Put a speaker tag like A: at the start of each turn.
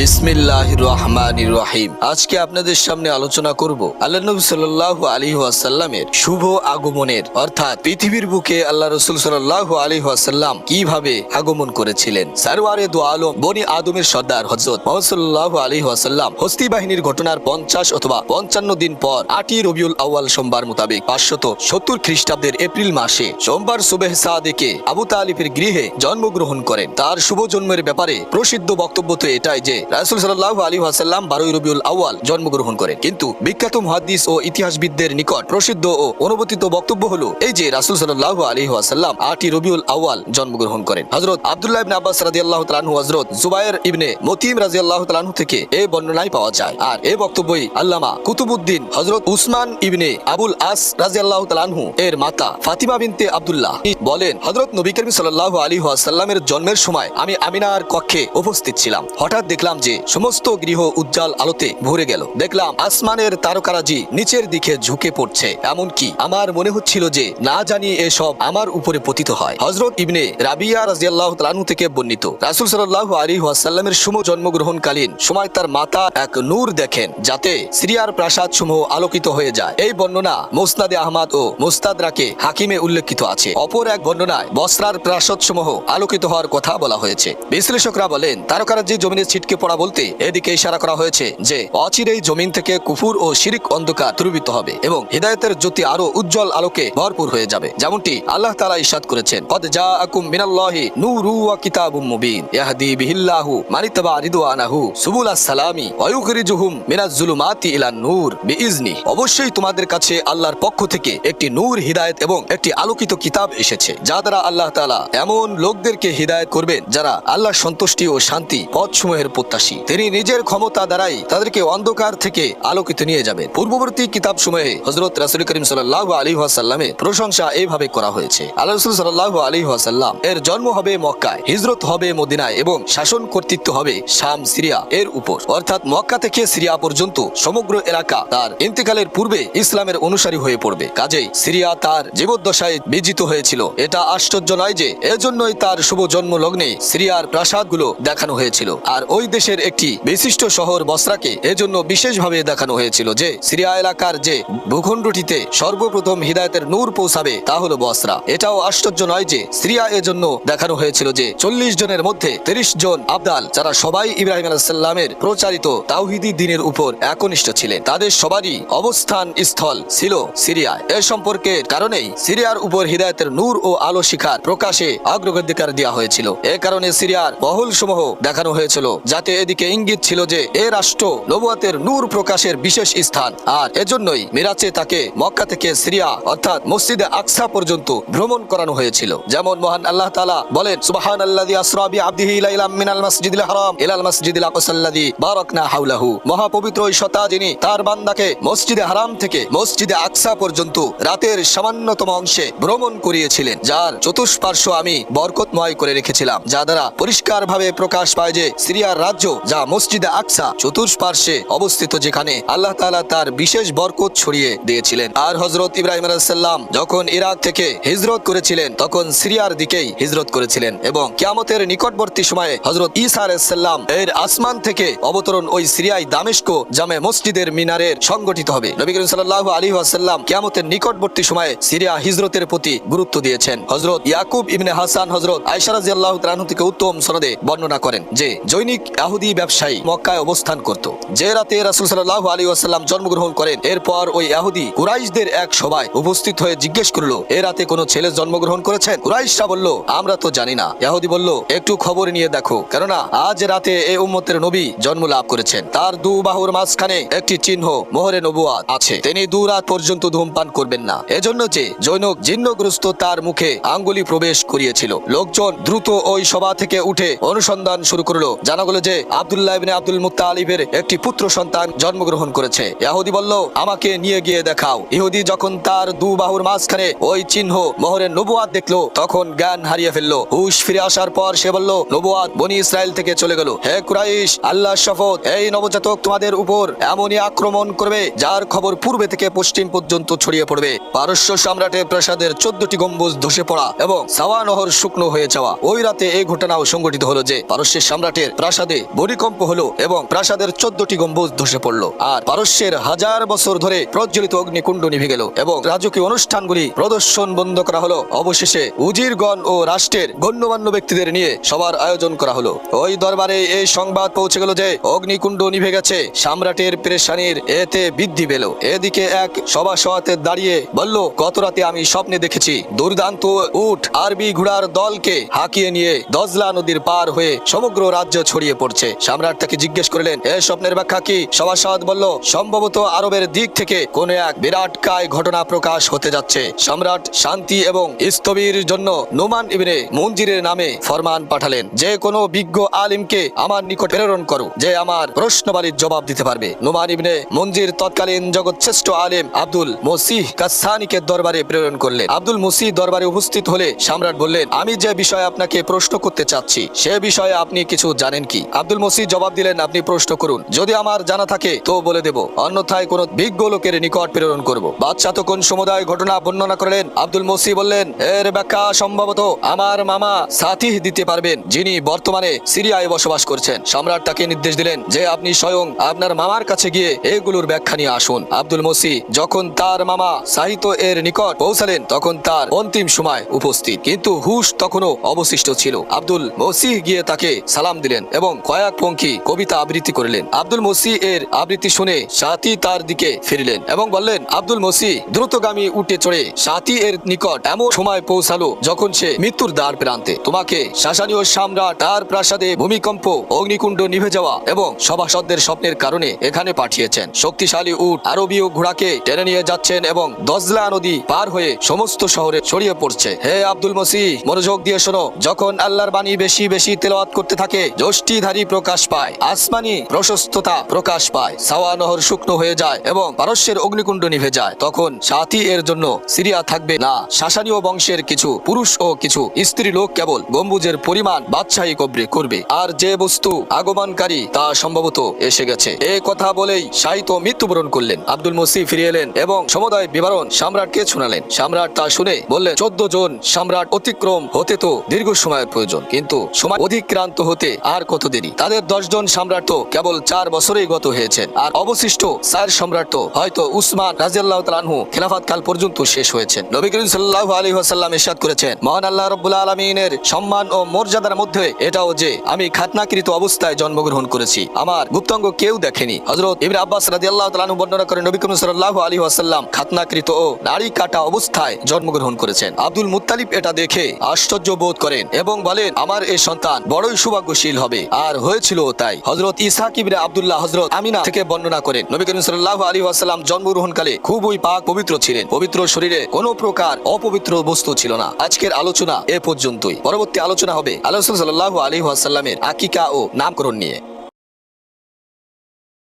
A: বিসমিল্লাহ আজকে আপনাদের সামনে আলোচনা করব আল্লাহ নবী আলী আসাল্লামের শুভ আগমনের। অর্থাৎ পৃথিবীর বুকে আল্লাহ রসুল সাল্লাহ আলী আসাল্লাম কীভাবে আগমন করেছিলেন। সারওয়ারে দু আলম, বনি আদমের সর্দার হজরত মোহাম্মদ আলী আসাল্লাম হস্তি বাহিনীর ঘটনার পঞ্চাশ অথবা পঞ্চান্ন দিন পর আটই রবিউল আউয়াল সোমবার মোতাবেক পাঁচশত সত্তর খ্রিস্টাব্দের এপ্রিল মাসে সোমবার সুবেহ সাদেকে আবু তালিফের গৃহে জন্মগ্রহণ করেন। তার শুভ জন্মের ব্যাপারে প্রসিদ্ধ বক্তব্য তো এটাই যে রাসুল সাল্লাহ আলী আসাল্লাম বারোই রবিউল আউয়াল জন্মগ্রহণ করেন। কিন্তু বিখ্যাত মহাদিস ও ইতিহাসবিদদের নিকট প্রসিদ্ধ ও অনুবর্তিত বক্তব্য হলো এই যে রাসুল সাল্লাহ আলী আসাল্লাম আটই রবিউল আউয়াল জন্মগ্রহণ করেন। হজরত আব্দুল্লাহ ইবনে আব্বাস রাদিয়াল্লাহু তাআলাহু হজরত জুবায়ের ইবনে মতিম রাদিয়াল্লাহু তাআলাহু থেকে এই বর্ণনায় পাওয়া যায়। আর এই বক্তব্যই আল্লামা কুতুবুদ্দিন হজরত উসমান ইবনে আবুল আস রাদিয়াল্লাহু তাআলাহু এর মাতা ফাতিমা বিনতে আব্দুল্লাহ বলেন হজরত নবী করিম সাল্লাল্লাহু আলাইহি ওয়াসাল্লামের জন্মের সময় আমি আমিনার কক্ষে উপস্থিত ছিলাম। হঠাৎ দেখলাম যে সমস্ত গৃহ উজ্জ্বল আলোতে ভরে গেল। দেখলাম আসমানের তারকারাজি নিচের দিকে ঝুঁকে পড়ছে। এমনকি আমার মনে হচ্ছিল যে না জানি এসব আমার উপরে পতিত হয়। হজরত ইবনে রাবিয়া রাজিয়াল্লাহ তালানু থেকে বর্ণিত। রাসুল সাল্লাহ আলী ওয়াসাল্লামের শুভ জন্মগ্রহণকালীন সময় তার মাতা এক নূর দেখেন, যাতে সিরিয়ার প্রাসাদ সমূহ আলোকিত হয়ে যায়। এই বর্ণনা মোসনাদে আহমদ ও মোস্তাদরাকে হাকিমে উল্লেখিত আছে। অপর এক বর্ণনায় বসরার প্রাসাদ সমূহ আলোকিত হওয়ার কথা বলা হয়েছে। বিশ্লেষকরা বলেন, তারকারাজি জমিনে ছিটকে পড়া বলতে এদিকে ইশারা করা হয়েছে যে অচিরেই জমিন থেকে কুফুর ও শিরিক অন্ধকার দূরীভূত হবে এবং হৃদায়তের জ্যোতি আরও উজ্জ্বল আলোকে ভরপুর হয়ে যাবে, যেমনটি আল্লাহ তাআলা ইরশাদ করেছেন। কদ জাআকুম মিনাল্লাহি নূরু ওয়া কিতাবুম মুবিন। ইয়াহদি বিহিল্লাহু মানিতাবা রিদওয়ানাহু সুবুলাস সালামি ওয়া ইউখরিজুহুম মিনাজ জুলুমাতি নূর বিইজনি অবশ্যই তোমাদের কাছে আল্লাহর পক্ষ থেকে একটি নূর হিদায়াত এবং একটি আলোকিত কিতাব এসেছে, যা দ্বারা আল্লাহ তাআলা এমন লোকদেরকে হিদায়াত করবেন যারা আল্লাহর সন্তুষ্টি ও শান্তি পথসমূহের প্রত্যাশী তিনি নিজের ক্ষমতা দ্বারাই তাদেরকে অন্ধকার থেকে আলোকিত নিয়ে যাবেন। পূর্ববর্তী কিতাব সমূহে হজরত রাসুল করিম সাল্লাহ আলী ওয়াসাল্লামের প্রশংসা এইভাবে করা হয়েছে। আল্লাহ রসুল সাল্লাহ আলী ওয়াসাল্লাম, এর জন্ম হবে মক্কায়, হিজরত হবে মদিনায় এবং শাসন কর্তৃত্ব হবে শাম, সিরিয়া এর উপর। অর্থাৎ মক্কা থেকে সিরিয়া পর্যন্ত সমগ্র এলাকা তার ইন্তেকালের পূর্বে ইসলামের অনুসারী হয়ে পড়বে। কাজেই সিরিয়া তার জীবদ্দশায় বিজিত হয়েছিল। এটা আশ্চর্য নয় যে এজন্যই তার শুভ জন্ম লগ্নে সিরিয়ার প্রাসাদগুলো দেখানো হয়েছিল। আর ওই দেশের একটি বিশিষ্ট শহর বসরাকে এজন্য বিশেষভাবে দেখানো হয়েছিল যে সিরিয়া এলাকার যে ভূখণ্ডটিতে সর্বপ্রথম হিদায়তের নূর পৌঁছাবে তা হলো বসরা। এটাও আশ্চর্য নয় যে সিরিয়া এজন্য দেখানো হয়েছিল যে চল্লিশ জনের মধ্যে তিরিশ জন আবদাল, যারা সবাই ইব্রাহিম আলাহাল্লামের প্রচারিত তাওহিদি দিনের উপর একনিষ্ঠ ছিলেন। তাদের সবারই অবস্থান স্থল ছিল সিরিয়ায় এ সম্পর্কের কারণেই সিরিয়ার উপর হিদায়তের নূর ও আলো শিখার প্রকাশে অগ্রাধিকার দেওয়া হয়েছিল। এ কারণে সিরিয়ার মহল সমূহ দেখানো হয়েছিল যাতে এদিকে ইঙ্গিত ছিল যে এ রাষ্ট্র নবুয়াতের নূর প্রকাশের বিশেষ স্থান। আর এজন্যই মিরাচে তাকে মক্কা থেকে সিরিয়া অর্থাৎ মসজিদে আকসা পর্যন্ত ভ্রমণ করানো হয়েছিল। যেমন মহান আল্লাহ তাআলা বলেন সুবহান আল্লাযী আসরা বিআবদিহি ইলাইলাম মিনাল মাসজিদিল হারাম ইলাল মাসজিদিল আকসাল্লাযী বারাকনা হাওলাহু। মহাপবিত্র ওই সত্তা যিনি, তার বান্দাকে মসজিদে হারাম থেকে মসজিদে আকসা পর্যন্ত রাতের সামান্যতম অংশে ভ্রমণ করিয়েছিলেন, যার চতুষ্পার্শ্ব আমি বরকতময় করে রেখেছিলাম, যা দ্বারা পরিষ্কারভাবে প্রকাশ পায় যে সিরিয়ার রাজ্য যা মসজিদে আকসা চতুষ্পার্শ্বে অবস্থিত যেখানে আল্লাহ তাআলা তার বিশেষ বরকত ছড়িয়ে দিয়েছিলেন। আর হজরত ইব্রাহিম আলাইসাল্লাম যখন ইরাক থেকে হিজরত করেছিলেন, তখন সিরিয়ার দিকেই হিজরত করেছিলেন এবং কিয়ামতের নিকটবর্তী সময়ে হজরত ঈসা আলাইসাল্লাম এর আসমান থেকে অবতরণ ওই সিরিয়ায় দামেস্ক জামে মসজিদের মিনারের সংগঠিত হবে। নবী করিম সাল্লাল্লাহু আলাইহি ওয়াসাল্লাম কিয়ামতের নিকটবর্তী সময়ে সিরিয়া হিজরতের প্রতি গুরুত্ব দিয়েছেন। হজরত ইয়াকুব ইবনে হাসান হজরত আয়েশা রাদিয়াল্লাহু তাআলা থেকে উত্তম সনদে বর্ণনা করেন যে, জৈনিক ইহুদি ব্যবসায়ী মক্কায় অবস্থান করত। যে রাতে রাসূল সাল্লাল্লাহু আলাইহি ওয়াসাল্লাম জন্মগ্রহণ করেন, এরপর ওই ইহুদি কুরাইশদের এক সভায় উপস্থিত হয়ে জিজ্ঞেস করল, এ রাতে কোনো ছেলে জন্মগ্রহণ করেছেন? কুরাইশরা বলল, আমরা তো জানি না। ইহুদি বলল, একটু খবর নিয়ে দেখো, কেননা আজ রাতে এই উম্মতের নবী জন্ম লাভ করেছেন। তার দু বাহুর মাঝখানে একটি চিহ্ন মোহরে নবুয়াত আছে। তিনি দু রাত পর্যন্ত ধূমপান করবেন না। এজন্য যে জৈনক জিন্নগ্রস্ত তার মুখে আঙ্গুলি প্রবেশ করিয়েছিল। লোকজন দ্রুত ওই সভা থেকে উঠে অনুসন্ধান শুরু করল। জানা গেল যে আব্দুল্লাহ ইবনে আব্দুল মুত্তালিবের একটি পুত্র সন্তান জন্মগ্রহণ করেছে। ইহুদি বলল, আমাকে নিয়ে গিয়ে দেখাও। ইহুদি যখন তার দু বাহুর মাঝখানে ওই চিহ্ন মোহরের দেখল, তখন জ্ঞান হারিয়ে ফেলল। হুশ ফিরে আসার পর সে বলল বনি ইসরায়েল থেকে চলে গেল। হে কুরাইশ আল্লাহ শপথ, এই নবজাতক তোমাদের উপর এমনই আক্রমণ করবে, যার খবর পূর্বে থেকে পশ্চিম পর্যন্ত ছড়িয়ে পড়বে। পারস্য সম্রাটের প্রাসাদের চোদ্দটি গম্বুজ ধসে পড়া এবং সাওয়া নহর শুকনো হয়ে যাওয়া। ওই রাতে এই ঘটনাও সংঘটিত হলো যে, পারস্যের সম্রাটের প্রাসাদে ভূমিকম্প হলো এবং প্রাসাদের চোদ্দটি গম্বুজ ধসে পড়ল। আর পারস্যের হাজার বছর ধরে প্রজ্বলিত অগ্নিকুণ্ড নিভে গেল এবং রাজকীয় অনুষ্ঠানগুলি প্রদর্শন বন্ধ করা হলো। অবশেষে উজিরগণ ও রাষ্ট্রের গণ্যমান্য ব্যক্তিদের নিয়ে সবার আয়োজন করা হলো। ওই দরবারে এই সংবাদ পৌঁছে গেল যে অগ্নিকুণ্ড নিভে গেছে। সম্রাটের প্রেশানির এতে বৃদ্ধি পেল। এদিকে এক সভাসতে দাঁড়িয়ে বলল, গত রাতে আমি স্বপ্নে দেখেছি দুর্দান্ত উঠ আরবি ঘোড়ার দলকে হাঁকিয়ে নিয়ে দজলা নদীর পার হয়ে সমগ্র রাজ্য ছড়িয়ে পড়ছে। সম্রাট তাকে জিজ্ঞেস করলেন, এ স্বপ্নের ব্যাখ্যা কি? সভাসদ বলল, সম্ভবত আরবের দিক থেকে কোন এক বিরাট কায় ঘটনা প্রকাশ হতে যাচ্ছে। সম্রাট শান্তি এবং স্থবির জন্য নোমান ইবনে মঞ্জিরের নামে ফরমান পাঠালেন, যে কোনো বিজ্ঞ আলিমকে আমার নিকট প্রেরণ করো, যে আমার প্রশ্নবাড়ির জবাব দিতে পারবে। নোমান ইবনে মঞ্জির তৎকালীন জগৎ শ্রেষ্ঠ আলিম আব্দুল মসিহ কাসানিকে দরবারে প্রেরণ করলেন। আব্দুল মসিহ দরবারে উপস্থিত হলে সম্রাট বললেন, আমি যে বিষয়ে আপনাকে প্রশ্ন করতে চাচ্ছি, সে বিষয়ে আপনি কিছু জানেন কি? আব্দুল মসিহ জবাব দিলেন, আপনি প্রশ্ন করুন। যদি আমার জানা থাকে, তো বলে দেব। অন্যথায় কোন বিজ্ঞ লোকের নিকট প্রেরণ করব। বাদশাহ তো কোন সমুদায় ঘটনা বর্ণনা করলেন। আব্দুল মসিহ বললেন, এর ব্যাখ্যা সম্ভবত আমার মামা সাথী দিতে পারবেন, যিনি বর্তমানে সিরিয়ায় বসবাস করছেন। সম্রাট তাকে নির্দেশ দিলেন যে, আপনি স্বয়ং আপনার মামার কাছে গিয়ে এগুলোর ব্যাখ্যা নিয়ে আসুন। আব্দুল মসি যখন তার মামা সাহিত্য এর নিকট পৌঁছালেন, তখন তার অন্তিম সময় উপস্থিত। কিন্তু হুশ তখনও অবশিষ্ট ছিল। আব্দুল মসিহ গিয়ে তাকে সালাম দিলেন এবং কয়েক পঙ্খী কবিতা আবৃত্তি করলেন। আব্দুল মসি এর আবৃত্তি শুনে সাথী তার দিকে ফিরলেন এবং বললেন, আব্দুল মসি, দ্রুতগামী উঠে চড়ে সাথী এর নিকট এমন সময় পৌঁছালো যখন সে মৃত্যুর দ্বার প্রান্তে। তোমাকে শাসানীয় সম্রাট তার প্রাসাদে ভূমিকম্প, অগ্নিকুণ্ড নিভে যাওয়া এবং সভাসদদের স্বপ্নের কারণে এখানে পাঠিয়েছেন। শক্তিশালী উট আরবীয় ঘোড়াকে টেনে নিয়ে যাচ্ছেন এবং দজলা নদী পার হয়ে সমস্ত শহরে ছড়িয়ে পড়ছে। হে আব্দুল মসি, মনোযোগ দিয়ে শোনো। যখন আল্লাহর বাণী বেশি বেশি তেলাওয়াত করতে থাকে, যষ্টিধারী প্রকাশ পায়। আসমানি প্রশস্ততা প্রকাশ পায়। সাওয়া নহর শুকনো হয়ে যায় এবং পারস্যের অগ্নিকুণ্ড নিভে যায়। তখন সাথী এর জন্য সিরিয়া থাকবে না। শাসানীয় বংশের কিছু পুরুষ ও কিছু স্ত্রী লোক কেবল গম্বুজের পরিমাণ বাদশাহী কবরে করবে। আর যে বস্তু আগমনকারী তা সম্ভবত এসে গেছে। এ কথা বলেই সাহিত্য মৃত্যুবরণ করলেন। আব্দুল মসি ফিরে এলেন এবং সমুদায় বিবরণ সম্রাটকে শোনালেন। সম্রাট তা শুনে বললেন, চোদ্দ জন সম্রাট অতিক্রম হতে তো দীর্ঘ সময়ের প্রয়োজন। কিন্তু সময় অধিক্রান্ত হতে আর কত দেরি তাদের দশ জন সম্রাট কেবল চার বছরেই গত হয়েছেন আর অবশিষ্ট চার সম্রাট হয়তো উসমান রাজিয়াল্লাহ তালানহু খেলাফাত কাল পর্যন্ত শেষ হয়েছেন নবী করিম সাল্লাহ আলী ওয়াসাল্লাম ইরশাদ করেছেন, মহান আল্লাহ রব্বুল আলমিনের সম্মান ও মর্যাদার মধ্যে এটাও যে আমি খাতনাকৃত অবস্থায় জন্মগ্রহণ করেছি, আমার গুপ্তাঙ্গ কেউ দেখেনি। হজরত ইবনে আব্বাস রাদিয়াল্লাহু তাআলা আনহু বর্ণনা করেন নবী করিম সাল্লাল্লাহু আলাইহি ওয়াসাল্লাম খাতনাকৃত ও নারী কাটা অবস্থায় জন্মগ্রহণ করেছেন। আব্দুল মুত্তালিব এটা দেখে আশ্চর্য বোধ করেন এবং বলেন, আমার এই সন্তান বড়ই সৌভাগ্যশীল হবে। আর হয়েছিল তাই হজরত ইসহাক ইবনে আব্দুল্লাহ হজরত আমিনা থেকে বর্ণনা করেন। নবী করিম সাল্লাহ আলী আসালাম জন্মগ্রহণকালে খুবই পাক পবিত্র ছিলেন। পবিত্র শরীরে কোনো প্রকার অপবিত্র বস্তু ছিল না। আজকের আলোচনা এ পর্যন্তই। পরবর্তী আলোচনা হবে আল্লাহ সাল্লাহ আলী আসাল্লামের আকিকা ও নামকরণ নিয়ে।